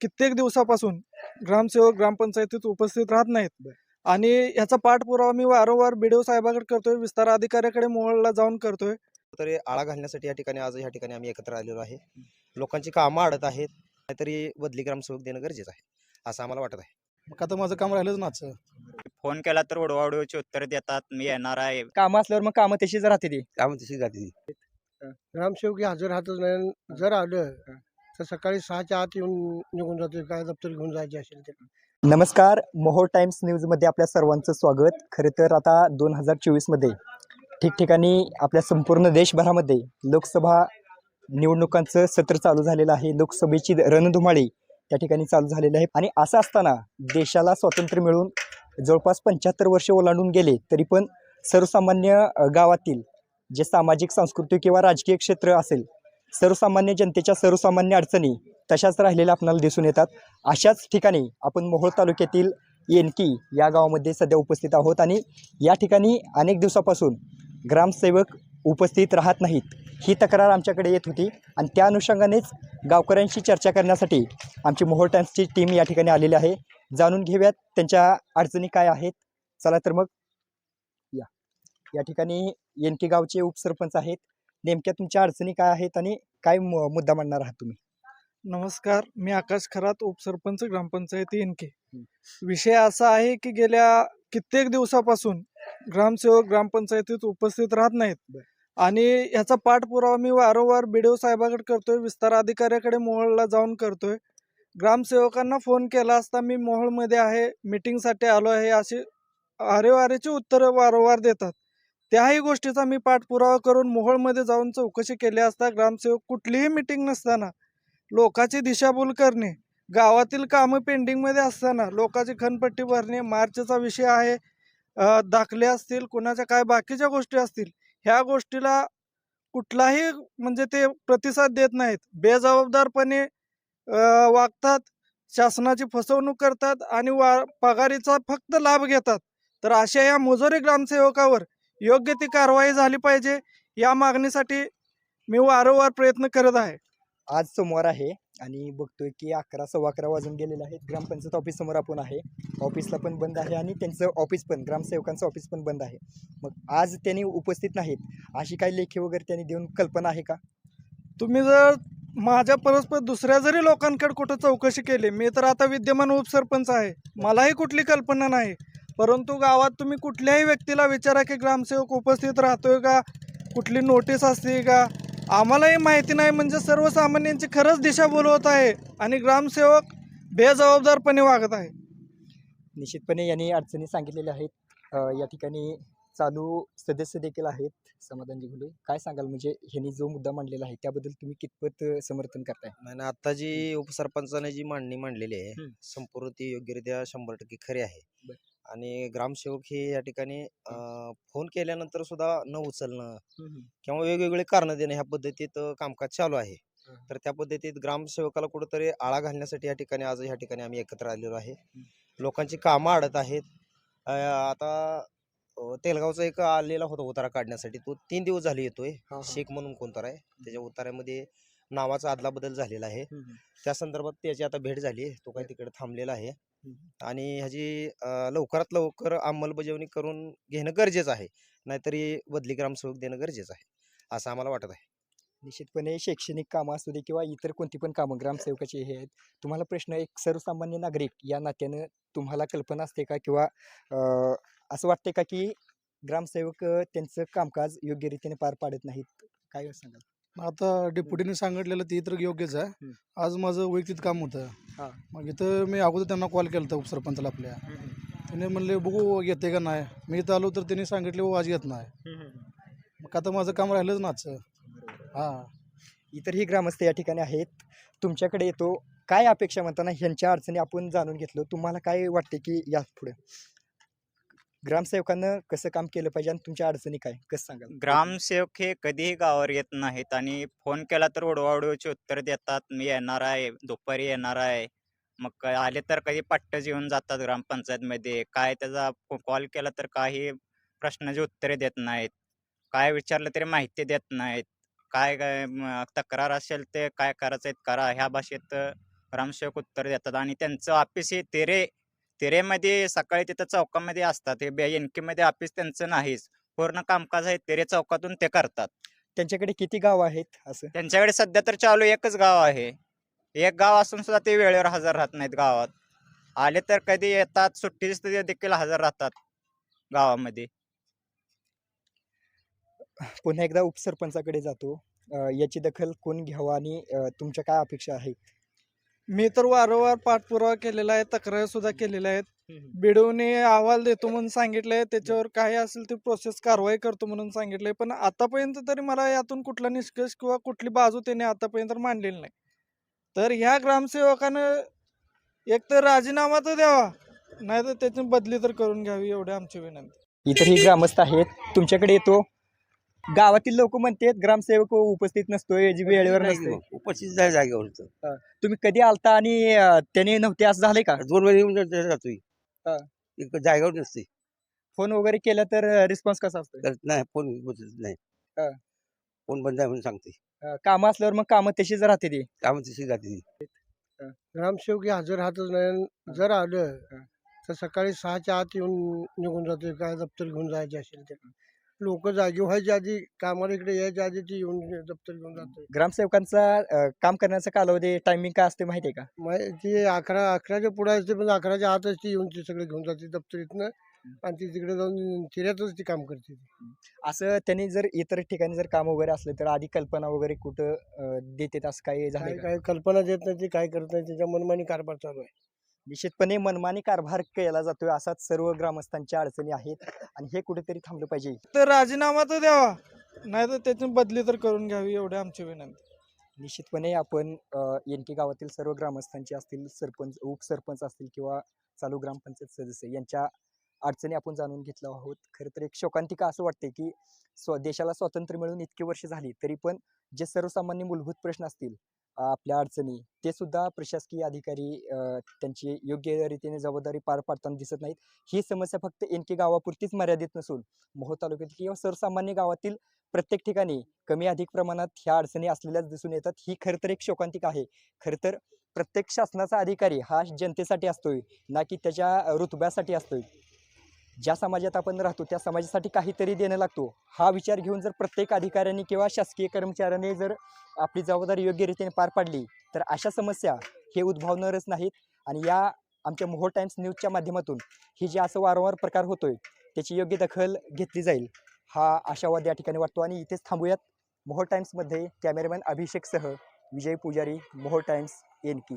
कित्येक दिवसापासून ग्रामसेवक ग्रामपंचायतीत उपस्थित राहत नाहीत. आणि ह्याचा पाठपुरावा मी वारंवार बीडीओ साहेबाकडे करतोय विस्तार अधिकाऱ्याकडे मोहळला जाऊन करतोय. तरी आळा घालण्यासाठी या ठिकाणी आज या ठिकाणी आम्ही एकत्र आलेलो आहे. लोकांची कामं अडत आहेत काहीतरी बदली ग्रामसेवक देणं गरजेचं आहे असं आम्हाला वाटत आहे. मग आता माझं काम राहिलंच नाच फोन केला तर उडवाउडवीची उत्तर देतात मी येणार आहे. कामं असल्यावर मग कामं तशीच राहते ती त्यामुळे तशी जाते ग्रामसेवक हे हजर राहतच नाही जर आलं तर सकाळी सहाच्या आत येऊन निघून जातो काय दप्तर घेऊन जायचे असेल ते. नमस्कार. मोहोर टाइम्स न्यूजमध्ये आपल्या सर्वांचं स्वागत. खरं तर आता दोन हजार चोवीसमध्ये ठिकठिकाणी आपल्या संपूर्ण देशभरामध्ये लोकसभा निवडणुकांचं सत्र चालू झालेलं आहे. लोकसभेची रणधुमाळी त्या ठिकाणी चालू झालेली आहे. आणि असं असताना देशाला स्वातंत्र्य मिळून जवळपास पंच्याहत्तर वर्ष ओलांडून गेले तरी पण सर्वसामान्य गावातील जे सामाजिक सांस्कृतिक किंवा राजकीय क्षेत्र असेल सर्वसामान्य जनतेच्या सर्वसामान्य अडचणी तशाच राहिलेल्या आपल्याला दिसून येतात. अशाच ठिकाणी आपण मोहोळ तालुक्यातील येनकी या गावामध्ये सध्या उपस्थित आहोत आणि या ठिकाणी अनेक दिवसापासून ग्रामसेवक उपस्थित राहत नाहीत. ही तक्रार आमच्याकडे येत होती आणि त्या अनुषंगानेच गावकऱ्यांशी चर्चा करण्यासाठी आमची मोहोळ टाइम्सची टीम या ठिकाणी आलेली आहे. जाणून घेऊयात त्यांच्या अडचणी काय आहेत. चला तर मग या. या ठिकाणी येनकी गावचे उपसरपंच आहेत. नेमक्या तुमच्या अडचणी काय आहेत आणि काय मुद्दा मांडणार आहात तुम्ही? नमस्कार मी आकाश खरात उपसरपंच ग्रामपंचायती इनके विषय असा आहे की गेल्या कित्येक दिवसापासून ग्रामसेवक ग्रामपंचायतीत उपस्थित राहत नाहीत. आणि ह्याचा पाठपुरावा मी वारंवार बीडीओ साहेबाकडे करतोय विस्तार अधिकाऱ्याकडे मोहळला जाऊन करतोय. ग्रामसेवकांना फोन केला असता मी मोहोळमध्ये आहे मीटिंगसाठी आलो आहे अशी वारेवारेची उत्तरं वारंवार देतात. त्याही गोष्टीचा मी पाठपुरावा करून मोहोळमध्ये जाऊन चौकशी केली असता ग्रामसेवक कुठलीही मीटिंग नसताना लोकांची दिशाभूल करणे गावातील कामं पेंडिंगमध्ये असताना लोकांची खनपट्टी भरणे मार्चचा विषय आहे दाखले असतील कुणाच्या काय बाकीच्या गोष्टी असतील ह्या गोष्टीला कुठलाही म्हणजे ते प्रतिसाद देत नाहीत. बेजबाबदारपणे वागतात शासनाची फसवणूक करतात आणि वा पगारीचा फक्त लाभ घेतात. तर अशा या मुजोरी ग्रामसेवकावर योग्य ती कारवाई झाली पाहिजे या मागणीसाठी मी वारंवार प्रयत्न करत आहे. आज सोमवार आहे आणि बघतोय की अकरा सव्वा अकरा वाजून गेलेले आहेत. ग्रामपंचायत ऑफिस समोर आपण आहे. ऑफिसला पण बंद आहे आणि त्यांचं ऑफिस पण ग्रामसेवकांचं ऑफिस पण बंद आहे. मग आज त्यांनी उपस्थित नाहीत अशी काही लेखी वगैरे त्यांनी देऊन कल्पना आहे का? तुम्ही जर माझ्या परस्पर दुसऱ्या जरी लोकांकडे कुठं चौकशी केली मी तर आता विद्यमान उपसरपंच आहे. मलाही कुठली कल्पना नाही. परंतु गावात तुम्ही कुठल्याही व्यक्तीला विचारा की ग्रामसेवक उपस्थित राहतोय का? कुठली नोटीस असते का? आम्हालाही माहिती नाही म्हणजे सर्वसामान्यांची खरंच दिशा बोलवत आहे आणि ग्रामसेवक बेजबाबदारपणे वागत आहे. निश्चितपणे यांनी अडचणी सांगितलेल्या आहेत. या ठिकाणी चालू सदस्य देखील आहेत समाधानजी घुले काय सांगाल? म्हणजे ह्यांनी जो मुद्दा मांडलेला आहे त्याबद्दल तुम्ही कितपत समर्थन करताय? आणि आता जी उपसरपंचाने जी मांडणी मांडलेली आहे. संपूर्ण ती योग्यरित्या शंभर टक्के खरी आहे. बर. आणि ग्रामसेवक हे या ठिकाणी अं, फोन केल्यानंतर सुद्धा न उचलणं किंवा वेगवेगळे कारणं देणं ह्या पद्धतीत अ, कामकाज चालू आहे. तर त्या पद्धतीत ग्रामसेवकाला कुठंतरी आळा घालण्यासाठी या ठिकाणी आज या ठिकाणी आम्ही एकत्र आलेलो आहे. लोकांची कामं अडत आहेत. अ, आता अ, तेलगावचा एक आलेला होता उतारा काढण्यासाठी. तो तीन दिवस झाले येतोय. शेख म्हणून कोणता आहे. त्याच्या उतार्यामध्ये नावाचा आदला बदल झालेला आहे. त्या संदर्भात त्याची आता भेट झाली तो काही तिकडे थांबलेला आहे. आणि ह्याची लवकरात लवकर अंमलबजावणी करून घेणं गरजेचं आहे. नाहीतरी बदली ग्रामसेवक देणं गरजेचं आहे. असं आम्हाला वाटत आहे. निश्चितपणे शैक्षणिक कामं असू दे किंवा इतर कोणती पण कामं ग्रामसेवकाची हे आहेत. तुम्हाला प्रश्न एक सर्वसामान्य नागरिक या नात्यानं तुम्हाला कल्पना असते का? किंवा असं वाटते का की ग्रामसेवक त्यांचं कामकाज योग्य रीतीने पार पाडत नाहीत? काय सांगाल? आता डेप्युटीने सांगितलेलं ते तर योग्यच आहे. आज माझं वैयक्तिक काम हा. होतं मग इथं मी अगोदर त्यांना कॉल केला होता उपसरपंचाला आपल्या. त्याने म्हणले बघू येते का नाही? मी इथं आलो तर त्यांनी सांगितले हो आज येत नाही. मग आता माझं काम राहिलंच ना आजचं. हां. इतरही ग्रामस्थ या ठिकाणी आहेत. तुमच्याकडे येतो. काय अपेक्षा म्हणताना ह्यांच्या अडचणी आपण जाणून घेतलो. तुम्हाला काय वाटते की या पुढे ग्रामसेवकानं कसं काम केलं पाहिजे आणि तुमच्या अडचणी काय कसं सांगाल? ग्रामसेवक हे कधीही गावावर येत नाहीत आणि फोन केला तर उडवाउडवीची उत्तर देतात. मी येणार आहे दुपारी येणार आहे. मग काय आले तर कधी पट्टच येऊन जातात ग्रामपंचायतमध्ये. काय त्याचा कॉल केला तर काही प्रश्नाची उत्तरे देत नाहीत. काय विचारलं तरी माहिती देत नाहीत. काय काय म, तक्रार असेल ते काय करायचं आहे करा. ह्या भाषेत ग्रामसेवक उत्तर देतात आणि त्यांचं ऑफिस हे तेरे तेरेमध्ये सकाळी तिथं चौकामध्ये असतात. हे एनमध्ये ऑफिस त्यांचं नाहीच. पूर्ण कामकाज आहे तेरे चौकातून ते करतात. त्यांच्याकडे किती गाव आहेत असं? त्यांच्याकडे सध्या तर चालू एकच गाव आहे. एक गाव असून सुद्धा ते वेळेवर हजर राहत नाहीत गावात. आले तर कधी येतात सुट्टीच देखील हजर राहतात गावामध्ये. पुन्हा एकदा उपसरपंचाकडे जातो. अ, याची दखल कोण घ्यावा आणि अ, तुमच्या काय अपेक्षा आहेत मी तर वारंवार पाठपुरावा केलेला आहे तक्रार सुद्धा केलेल्या आहेत. बिडवणे अहवाल देतो म्हणून सांगितलंय त्याच्यावर काय असेल ते प्रोसेस कारवाई करतो म्हणून सांगितलंय पण आतापर्यंत तरी मला यातून कुठला निष्कर्ष किंवा कुठली बाजू त्याने आतापर्यंत मांडलेली नाही. तर ह्या ग्रामसेवकानं एक तर राजीनामा तर द्यावा नाही तर त्याची बदली तर करून घ्यावी एवढी आमची विनंती. इतरही ग्रामस्थ आहेत तुमच्याकडे येतो. गावातील लोक म्हणतात ग्रामसेवक उपस्थित नसतोय जी वेळेवर नसतोय उपस्थित जाय जागेवर होतं. तुम्ही कधी आलता आणि अ, त्याने नव्हते असं झालंय का? दोन महिने येऊन जात- जातोय. हा. जागेवर नसते फोन वगैरे केला तर रिस्पॉन्स कसा असतो तर नाही फोन नाही. हा. फोन बंद आहे म्हणून सांगते कामं असल्यावर मग कामं तशीच राहते ती. कामं तशी जाते ती. ग्रामसेवक हे हजर राहतच नाही जर आलं तर सकाळी सहाच्या आत येऊन निघून जाते काय दप्तर घेऊन जायचे असेल ते लोक जागी व्हायच्या आधी कामाला इकडे यायच्या आधी ती येऊन दप्तर घेऊन जाते ग्रामसेवकांचा अ, काम करण्याचा कालावधी टायमिंग काय असते माहिती आहे का? माहि- ती अकरा अकराच्या पुढे असते पण अकराच्या आतच ती येऊन ते सगळे घेऊन जाते दप्तर इथनं आणि ती तिकडे जाऊन तिऱ्यातच ती काम करते असं त्यांनी जर इतर ठिकाणी जर काम वगैरे असले तर आधी कल्पना वगैरे कुठं अ, देतात असं काही झालं काय काय कल्पना देत नाही ती काय करत नाही त्याच्या मनमानी कारभार चालू आहे. निश्चितपणे मनमानी कारभार केला जातोय असाच सर्व ग्रामस्थांच्या अडचणी आहेत आणि हे कुठेतरी थांबलं पाहिजे. तर राजीनामा तर द्यावा नाही तर त्याची बदली तर करून घ्यावी एवढी आमची विनंती. निश्चितपणे आपण एनके गावातील सर्व ग्रामस्थांचे असतील सरपंच उपसरपंच असतील किंवा चालू ग्रामपंचायत सदस्य यांच्या अडचणी आपण जाणून घेतलो आहोत. खरं तर एक शोकांतिका असं वाटते की स्व देशाला स्वातंत्र्य मिळून इतकी वर्ष झाली तरी पण जे सर्वसामान्य मूलभूत प्रश्न असतील आपल्या अडचणी ते सुद्धा प्रशासकीय अधिकारी त्यांची योग्य रीतीने जबाबदारी पार पाडताना दिसत नाहीत. ही समस्या फक्त एनके गावापुरतीच मर्यादित नसून मोहोळ तालुक्यातील किंवा सर्वसामान्य गावातील प्रत्येक ठिकाणी कमी अधिक प्रमाणात ह्या अडचणी असलेल्याच दिसून येतात. ही खरं तर एक शोकांतिका आहे. खरं तर प्रत्येक शासनाचा अधिकारी हा जनतेसाठी असतोय ना की त्याच्या ऋतुब्यासाठी रुतब्यासाठी असतोय. ज्या समाजात आपण राहतो त्या समाजासाठी काहीतरी देणं लागतो. हा विचार घेऊन जर प्रत्येक अधिकाऱ्यांनी किंवा शासकीय कर्मचाऱ्यांनी जर आपली जबाबदारी योग्य रीतीने पार पाडली तर अशा समस्या हे उद्भवणारच नाहीत. आणि या आमच्या मोहोळ टाइम्स न्यूजच्या माध्यमातून ही जे असं वारंवार प्रकार होतोय त्याची योग्य दखल घेतली जाईल हा आशावाद या ठिकाणी वाटतो. आणि इथेच थांबूयात. मोहोळ टाइम्समध्ये कॅमेरामॅन अभिषेकसह विजय पुजारी मोहोळ टाइम्स एनकी